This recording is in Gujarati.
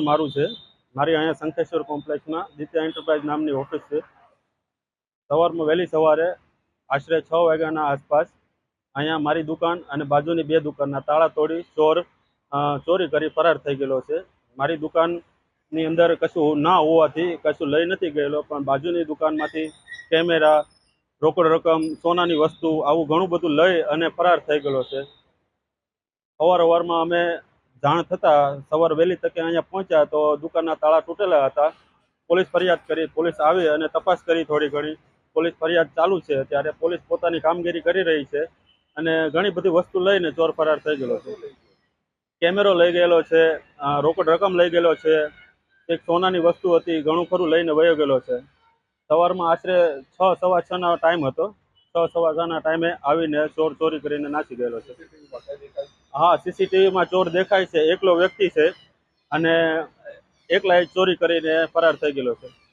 મારું છે. મારી અહીંયા શંખેશ્વર કોમ્પ્લેક્સમાં દિત્યા એન્ટરપ્રાઇઝ નામની ઓફિસ છે. સવારમાં વહેલી સવારે આશરે છ વાગ્યાના આસપાસ અહીંયા મારી દુકાન અને બાજુની બે દુકાનના તાળા તોડી ચોર ચોરી કરી ફરાર થઈ ગયેલો છે. મારી દુકાનની અંદર કશું ના હોવાથી કશું લઈ નથી ગયેલો, પણ બાજુની દુકાનમાંથી કેમેરા, રોકડ રકમ, સોનાની વસ્તુ આવું ઘણું બધું લઈ અને ફરાર થઈ ગયેલો છે. અવાર અવારમાં અમે જાણ થતાં સવાર વહેલી તકે અહીંયા પહોંચ્યા તો દુકાનના તાળા તૂટેલા હતા. પોલીસ ફરિયાદ કરી, પોલીસ આવી અને તપાસ કરી થોડી ઘણી. પોલીસ ફરિયાદ ચાલુ છે ત્યારે પોલીસ પોતાની કામગીરી કરી રહી છે અને ઘણી બધી વસ્તુ લઈને ચોર ફરાર થઈ ગયેલો છે. કેમેરો લઈ ગયેલો છે રોકડ રકમ લઈ ગયેલો છે, એક સોનાની વસ્તુ હતી, ઘણું ખરું લઈને વયો ગયેલો છે. સવારમાં આશરે છ, સવા છ ના ટાઈમ હતો. છ, સવા છ ના ટાઈમે આવીને ચોર ચોરી કરીને નાસી ગયેલો છે. હા સીસીટીવીમાં ચોર દેખાય છે, એકલો વ્યક્તિ છે અને એકલા ચોરી કરીને ફરાર થઈ ગયેલો છે.